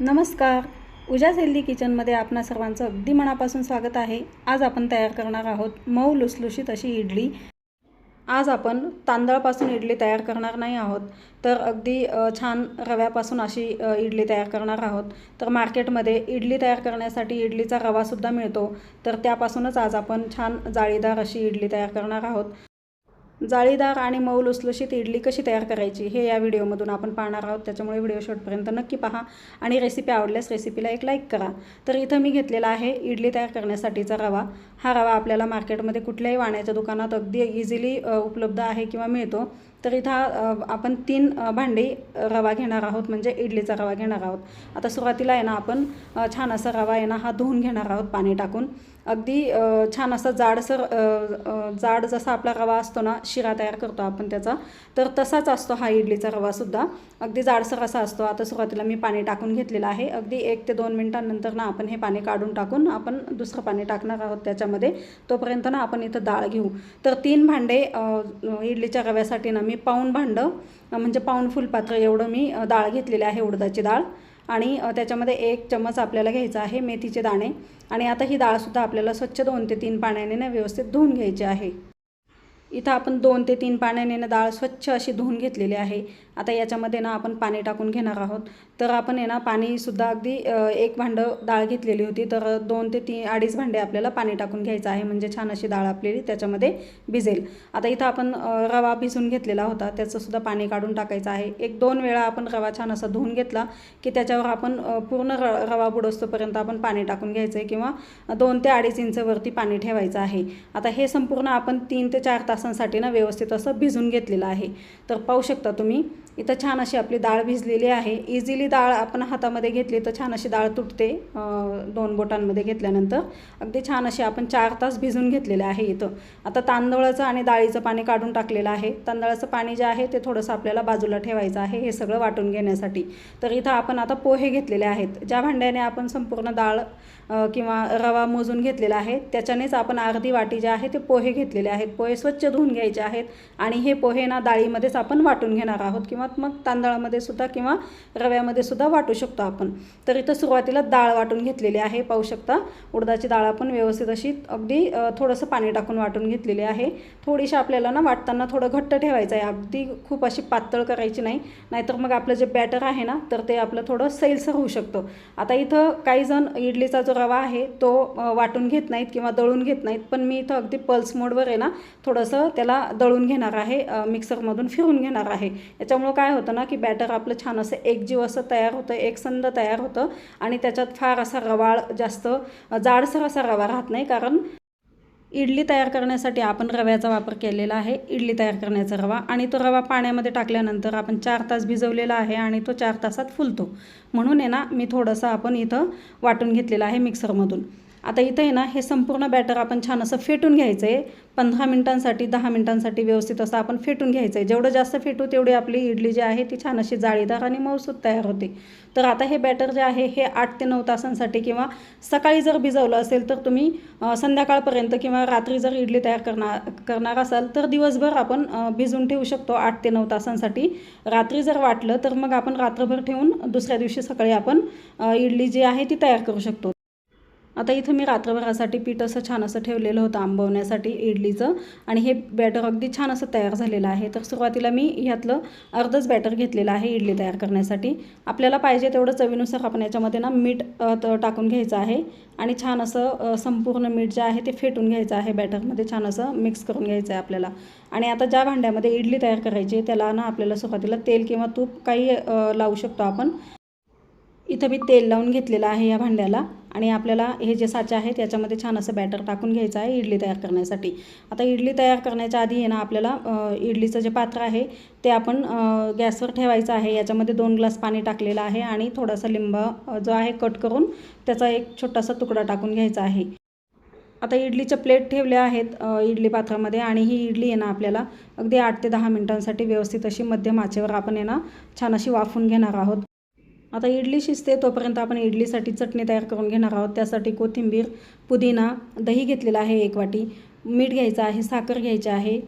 नमस्कार. उजास हेल्दी किचनमध्ये आपणा सर्वांचं अगदी मनापासून स्वागत आहे. आज आपण तयार करणार आहोत मऊ लुसलुशीत अशी इडली. आज आपण तांदळापासून इडली तयार करणार नाही आहोत तर अगदी छान रव्यापासून अशी इडली तयार करणार आहोत. तर मार्केटमध्ये इडली तयार करण्यासाठी इडलीचा रवासुद्धा मिळतो तर त्यापासूनच आज आपण छान जाळीदार अशी इडली तयार करणार आहोत. जाळीदार आणि मऊ लुसलुशीत इडली कशी तयार करायची हे या व्हिडिओमधून आपण पाहणार आहोत. त्याच्यामुळे व्हिडिओ शॉर्टपर्यंत नक्की पहा आणि रेसिपी आवडल्यास रेसिपीला एक लाईक करा. तर इथं मी घेतलेला आहे इडली तयार करण्यासाठीचा रवा. हा रवा आपल्याला मार्केटमध्ये कुठल्याही वाण्याच्या दुकानात अगदी इझिली उपलब्ध आहे किंवा मिळतो. तर इथं आपण तीन भांडी रवा घेणार आहोत म्हणजे इडलीचा रवा घेणार आहोत. आता सुरुवातीला आहे ना आपण छान असा रवा आहे ना हा धुवून घेणार आहोत पाणी टाकून. अगदी छान असा जाडसर जाड जसा आपला रवा असतो ना शिरा तयार करतो आपण त्याचा तर तसाच असतो हा इडलीचा रवासुद्धा अगदी जाडसर असा असतो. आता सुरुवातीला मी पाणी टाकून घेतलेलं आहे. अगदी एक ते दोन मिनटांनंतर ना आपण हे पाणी काढून टाकून आपण दुसरं पाणी टाकणार आहोत त्याच्यामध्ये. तोपर्यंत ना आपण इथं डाळ घेऊ. तर तीन भांडे इडलीच्या रव्यासाठी ना मी पाऊण भांडं म्हणजे पाऊण फुलपात्र एवढं मी डाळ घेतलेली आहे उडदाची डाळ. आणि त्याच्यामध्ये एक चम्मच आपल्याला घ्यायचा आहे मेथीचे दाणे. आणि आता ही डाळसुद्धा आपल्याला स्वच्छ दोन ते तीन पाण्याने ना व्यवस्थित धुवून घ्यायची आहे. इथं आपण दोन ते तीन पाण्याने ना डाळ स्वच्छ अशी धुवून घेतलेली आहे. आता याच्यामध्ये ना आपण पाणी टाकून घेणार आहोत. तर आपण आहे ना पाणीसुद्धा अगदी एक भांडं डाळ घेतलेली होती. तर दोन ते तीन अडीच भांडे आपल्याला पाणी टाकून घ्यायचं आहे. म्हणजे छान अशी डाळ आपलेली त्याच्यामध्ये भिजेल. आता इथं आपण रवा भिजून घेतलेला होता. त्याचंसुद्धा पाणी काढून टाकायचं आहे. एक दोन वेळा आपण रवा छान असा धुवून घेतला की त्याच्यावर आपण पूर्ण र रवा बुडोस्तोपर्यंत आपण पाणी टाकून घ्यायचं आहे किंवा दोन ते अडीच इंचवरती पाणी ठेवायचं आहे. आता हे संपूर्ण आपण तीन ते चार तासांसाठी ना व्यवस्थित असं भिजून घेतलेलं आहे. तर पाहू शकता तुम्ही इथं छान अशी आपली डाळ भिजलेली आहे. इझिली डाळ आपण हातामध्ये घेतली तर छान अशी डाळ तुटते दोन बोटांमध्ये घेतल्यानंतर. अगदी छान अशी आपण चार तास भिजून घेतलेले आहे इथं. आता तांदळाचं आणि डाळीचं पाणी काढून टाकलेलं आहे. तांदळाचं पाणी जे आहे ते थोडंसं आपल्याला बाजूला ठेवायचं आहे हे सगळं वाटून घेण्यासाठी. तर इथं आपण आता पोहे घेतलेले आहेत. ज्या भांड्याने आपण संपूर्ण डाळ किंवा रवा मोजून घेतलेला आहे त्याच्यानेच आपण अर्धी वाटी जे आहे ते पोहे घेतलेले आहेत. पोहे स्वच्छ धुवून घ्यायचे आहेत आणि हे पोहे ना डाळीमध्येच आपण वाटून घेणार आहोत किंवा मग तांदळामध्ये सुद्धा किंवा रव्यामध्ये सुद्धा वाटू शकतो आपण. तर इथं सुरुवातीला डाळ वाटून घेतलेली आहे. पाहू शकता उडदाची डाळ आपण व्यवस्थित अशी अगदी थोडंसं पाणी टाकून वाटून घेतलेली आहे. थोडीशी आपल्याला ना वाटताना थोडं घट्ट ठेवायचं आहे. अगदी खूप अशी पातळ करायची नाही. नाहीतर मग आपलं जे बॅटर आहे ना तर ते आपलं थोडं सैलसर होऊ शकतं. आता इथं काही जण इडलीचा जो रवा आहे तो वाटून घेत नाहीत किंवा दळून घेत नाहीत. पण मी इथं अगदी पल्स मोडवर आहे ना थोडंसं त्याला दळून घेणार आहे मिक्सरमधून फिरून घेणार आहे. याच्यामुळं काय होतं ना की बॅटर आपलं छान असं एकजीव असं तयार होतं एकसंध तयार होतं आणि त्याच्यात फार असा रवाळ जास्त जाडसर असा रवा राहत नाही. कारण इडली तयार करण्यासाठी आपण रव्याचा वापर केलेला आहे इडली तयार करण्याचा रवा. आणि तो रवा पाण्यामध्ये टाकल्यानंतर आपण चार तास भिजवलेला आहे आणि तो चार तासात फुलतो. म्हणून आहे ना मी थोडंसं आपण इथं वाटून घेतलेलं आहे मिक्सरमधून आता इथं आहे ना हे संपूर्ण बॅटर आपण छान असं फेटून घ्यायचं आहे पंधरा मिनटांसाठी दहा मिनटांसाठी व्यवस्थित असं आपण फेटून घ्यायचं आहे जेवढं जास्त फेटू तेवढी आपली इडली जी आहे ती छान अशी जाळीदार आणि मऊसूद तयार होते. तर आता हे बॅटर जे आहे हे आठ ते नऊ तासांसाठी किंवा सकाळी जर भिजवलं असेल तर तुम्ही संध्याकाळपर्यंत किंवा रात्री जर इडली तयार करणार करणार असाल तर दिवसभर आपण भिजून भिजवून ठेवू शकतो आठ ते नऊ तासांसाठी. रात्री जर वाटलं तर मग आपण रात्रभर ठेवून दुसऱ्या दिवशी सकाळी आपण इडली जी आहे ती तयार करू शकतो. आता इथं मी रात्रभरासाठी पीठ असं छान असं ठेवलेलं होतं आंबवण्यासाठी इडलीचं. आणि हे बॅटर अगदी छान असं तयार झालेलं आहे. तर सुरुवातीला मी ह्यातलं अर्धच बॅटर घेतलेलं आहे इडली तयार करण्यासाठी. आपल्याला पाहिजे तेवढं चवीनुसार आपण याच्यामध्ये ना मीठ टाकून घ्यायचं आहे. आणि छान असं संपूर्ण मीठ जे आहे ते फेटून घ्यायचं आहे बॅटरमध्ये. छान असं मिक्स करून घ्यायचं आहे आपल्याला. आणि आता ज्या भांड्यामध्ये इडली तयार करायची आहे त्याला ना आपल्याला सुरुवातीला तेल किंवा तूप काही लावू शकतो आपण. इथं मी तेल लावून घेतलेलं आहे या भांड्याला. आणि आपल्याला हे जे साचे आहेत याच्यामध्ये छान असं बॅटर टाकून घ्यायचं आहे इडली तयार करण्यासाठी. आता इडली तयार करण्याच्या आधी आहे ना आपल्याला इडलीचं जे पात्र आहे ते आपण गॅसवर ठेवायचं आहे. याच्यामध्ये दोन ग्लास पाणी टाकलेलं आहे आणि थोडासा लिंब जो आहे कट करून त्याचा एक छोटासा तुकडा टाकून घ्यायचा आहे. आता इडलीच्या प्लेट ठेवल्या आहेत इडली पात्रामध्ये आणि ही इडली आहे ना आपल्याला अगदी आठ ते दहा मिनटांसाठी व्यवस्थित अशी मध्यम आचेवर आपण आहे ना छान अशी वाफून घेणार आहोत. आता इडली शिजते तोपर्यंत आपण इडलीसाठी चटणी तयार करून घेणार आहोत. त्यासाठी कोथिंबीर पुदिना दही घेतलेला आहे एक वाटी मीठ घ्यायचं आहे साखर घ्यायची आहे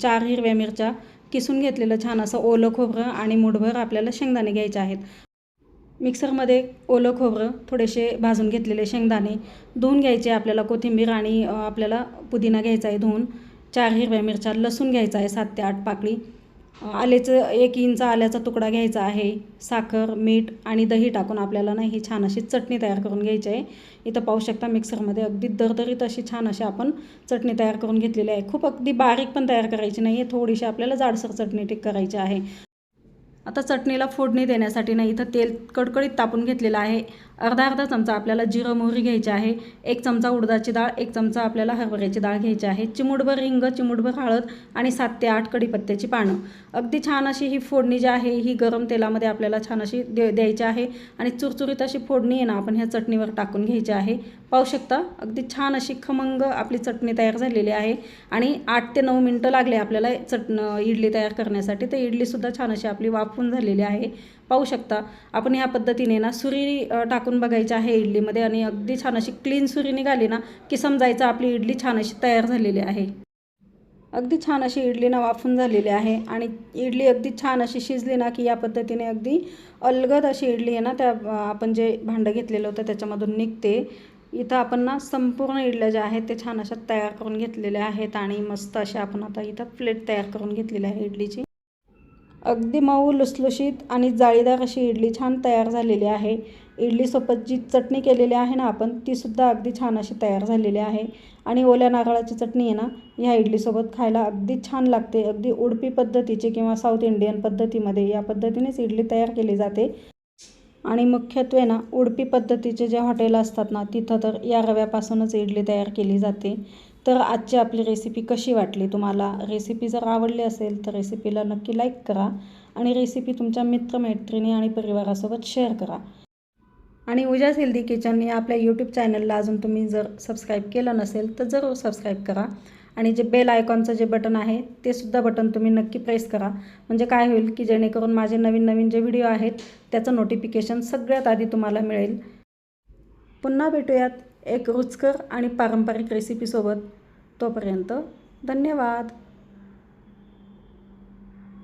चार हिरव्या मिरच्या किसून घेतलेलं छान असं ओलं खोबरं आणि मुठभर आपल्याला शेंगदाणे घ्यायचे आहेत. मिक्सरमध्ये ओलं खोबरं थोडेसे भाजून घेतलेले शेंगदाणे धुवून घ्यायचे आपल्याला कोथिंबीर आणि आपल्याला पुदिना घ्यायचा आहे धुवून चार हिरव्या मिरच्या लसूण घ्यायचा आहे सात ते आठ पाकळी आल्याचं एक इंच आल्याचा तुकडा घ्यायचा आहे साखर मीठ आणि दही टाकून आपल्याला ना ही छान अशी चटणी तयार करून घ्यायची आहे. इथं पाहू शकता मिक्सरमध्ये अगदी दरदरीत अशी छान अशी आपण चटणी तयार करून घेतलेली आहे. खूप अगदी बारीक पण तयार करायची नाही आहे थोडीशी आपल्याला जाडसर चटणी टिक करायची आहे. आता चटणीला फोडणी देण्यासाठी ना इथं तेल कडकडीत तापून घेतलेलं आहे. अर्धा अर्धा चमचा आपल्याला जिरं मोहरी घ्यायची आहे एक चमचा उडदाची डाळ एक चमचा आपल्याला हरभऱ्याची डाळ घ्यायची आहे चिमूटभर हिंग चिमूटभर हळद आणि सात ते आठ कडीपत्त्याची पानं. अगदी छान अशी ही फोडणी जी आहे ही गरम तेलामध्ये आपल्याला छान अशी दे द्यायची आहे आणि चुरचुरीत अशी फोडणी आहे ना आपण ह्या चटणीवर टाकून घ्यायची आहे. पाहू शकता अगदी छान अशी खमंग आपली चटणी तयार झालेली आहे आणि आठ ते नऊ मिनटं लागले आपल्याला चटण इडली तयार करण्यासाठी. तर इडलीसुद्धा छान अशी आपली वाफून झालेली आहे. पाहू शकता. आपण ह्या पद्धतीने ना सुरी टाकून बघायची आहे इडलीमध्ये आणि अगदी छान अशी क्लीन सुरी निघाली ना की समजायचं आपली इडली छान अशी तयार झालेली आहे. अगदी छान अशी इडली ना वाफून झालेली आहे आणि इडली अगदी छान अशी शिजली ना की या पद्धतीने अगदी अलगद अशी इडली आहे ना त्या आपण जे भांडं घेतलेलं होतं त्याच्यामधून निघते. इथं आपण ना संपूर्ण इडल्या ज्या आहेत ते छान अशा तयार करून घेतलेल्या आहेत आणि मस्त अशा आपण आता इथं प्लेट तयार करून घेतलेली आहे इडलीची. अगदी मऊ लुसलुशीत आणि जाळीदार अशी इडली छान तयार झालेली आहे. इडलीसोबत जी चटणी केलेली आहे ना आपण तीसुद्धा अगदी छान अशी तयार झालेली आहे. आणि ओल्या नारळाची चटणी आहे ना ह्या इडलीसोबत खायला अगदी छान लागते. अगदी उडपी पद्धतीची किंवा साऊथ इंडियन पद्धतीमध्ये या पद्धतीनेच इडली तयार केली जाते. आणि मुख्यत्वे ना उडपी पद्धतीचे जे हॉटेल असतात ना तिथं तर या रव्यापासूनच इडली तयार केली जाते. तर आजची आपली रेसिपी कशी वाटली? तुम्हाला रेसिपी जर आवडली असेल तर रेसिपीला नक्की लाईक करा आणि रेसिपी तुमच्या मित्रमैत्रिणी आणि परिवारासोबत शेअर करा. आणि उजास हेल्दी किचन या आपल्या यूट्यूब चॅनलला अजून तुम्ही जर सबस्क्राईब केलं नसेल तर जरूर सबस्क्राईब करा. आणि जे बेल आयकॉनचं जे बटन आहे ते सुद्धा बटन तुम्ही नक्की प्रेस करा. म्हणजे काय होईल की जेणेकरून माझे नवीन नवीन जे व्हिडिओ आहेत त्याचं नोटिफिकेशन सगळ्यात आधी तुम्हाला मिळेल. पुन्हा भेटूयात. एक रुचकर आणि पारंपरिक रेसिपीसोबत तोपर्यंत धन्यवाद.